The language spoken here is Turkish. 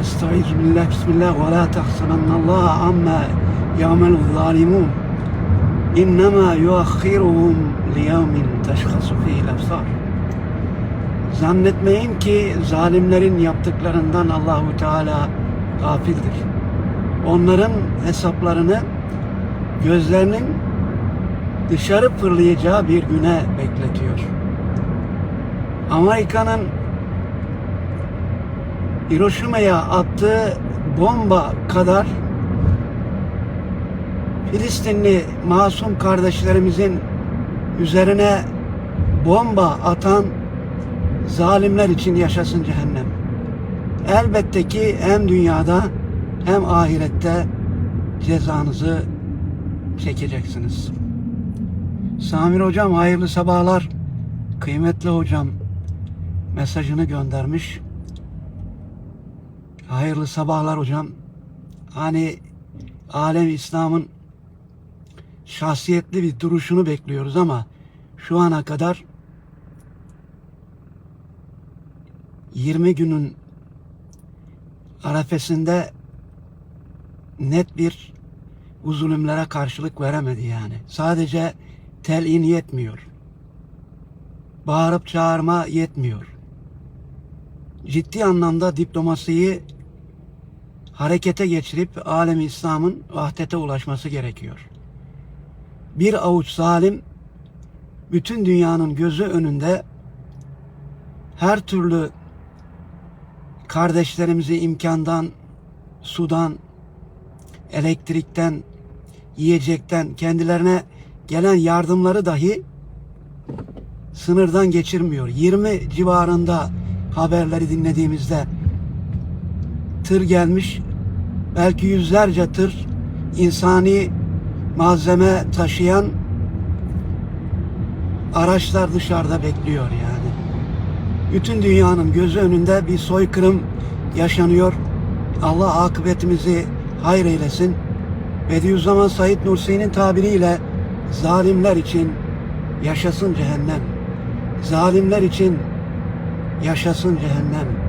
Estaizu billah, bismillah ve la tahsabannallaha amma ya'melu zalimun. İnnemâ yuakhiruhum liyevmin teşhasu fihil absar. Zannetmeyin ki zalimlerin yaptıklarından Allahu Teala gafildir. Onların hesaplarını gözlerinin dışarı fırlayacağı bir güne bekletiyor. Amerika'nın Hiroşima'ya attığı bomba kadar Filistinli masum kardeşlerimizin üzerine bomba atan zalimler için yaşasın cehennem. Elbette ki hem dünyada hem ahirette cezanızı çekeceksiniz. Samir hocam hayırlı sabahlar. Kıymetli hocam mesajını göndermiş. Hayırlı sabahlar hocam. Hani alem İslam'ın şahsiyetli bir duruşunu bekliyoruz ama şu ana kadar 20 günün arefesinde net bir bu zulümlere karşılık veremedi yani. Sadece telin yetmiyor. Bağırıp çağırma yetmiyor. Ciddi anlamda diplomasiyi harekete geçirip alem İslam'ın vahdete ulaşması gerekiyor. Bir avuç zalim bütün dünyanın gözü önünde her türlü kardeşlerimizi imkandan, sudan, elektrikten, yiyecekten kendilerine gelen yardımları dahi sınırdan geçirmiyor. 20 civarında haberleri dinlediğimizde tır gelmiş. Belki yüzlerce tır insani malzeme taşıyan araçlar dışarıda bekliyor yani. Bütün dünyanın gözü önünde bir soykırım yaşanıyor. Allah akıbetimizi hayır eylesin. Bediüzzaman Said Nursi'nin tabiriyle zalimler için yaşasın cehennem. Zalimler için yaşasın cehennem.